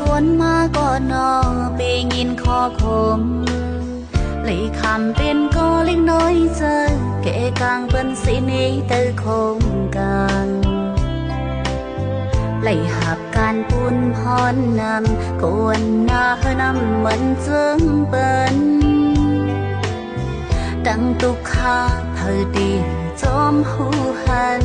กวนมาก็นอไปยินคอคมเลยคำเป็นก็เล็กน้อยเจอเกะกลางเป็นสีนี้ตอคงกันเลยหับการปุนพรนำกวนหน้าเฮนำเหมือนจิงเปิ้นดังตุกขาเธอดีจอมหูหัน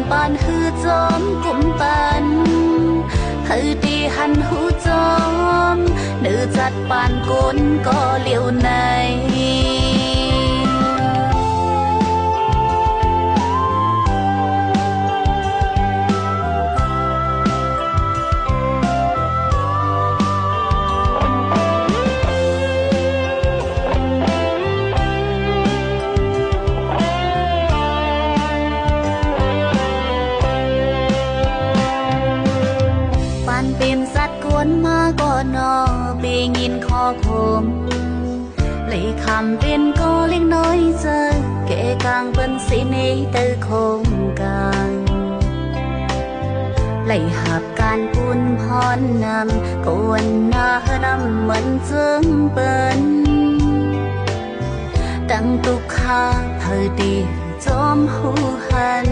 กำปันฮือจอมกุมปันฮือตีหั สัตว์กวนมาก่อนนอเปยินคอคมเลยคำเป็นก็เล็กน้อยเจอเกะกลางเป็นสีนี้เตอคงกันเลยหับการปุนพรนำกวนหน้าฮนำเหมือนเจิงเปิ้นดังตุกขาเธอดีจอมหูหัน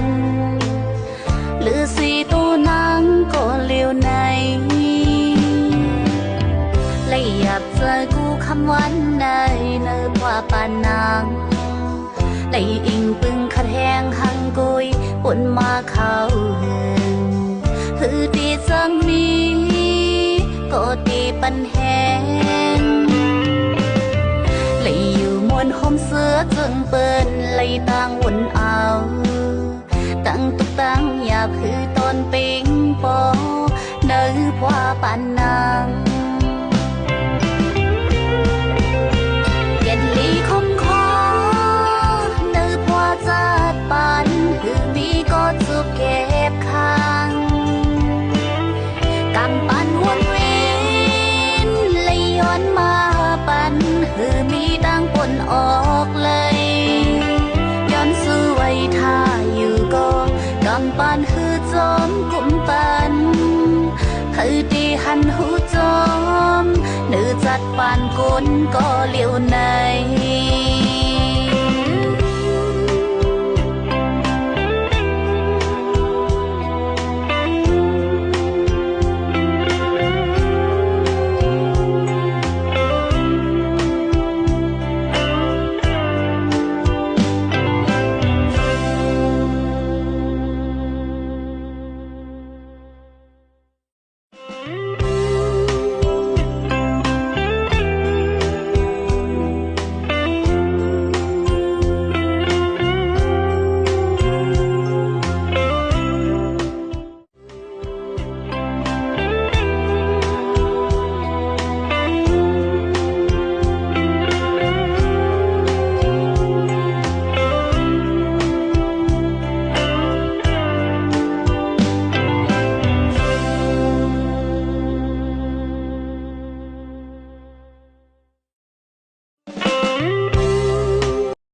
และอิงปึงขัดแหงหังกุยปนมาเข้าเหืองคือตีจังมีก็ตีปันแหงเลยอยู่มวนหอมเสือจึงเปิ้นเลยตั้งวนเอา ตั้งตุกตั้งอย่าพือตอนปิงปอเนื้อว่าปาน กำปันคือจอมกุมปันคือตีหัน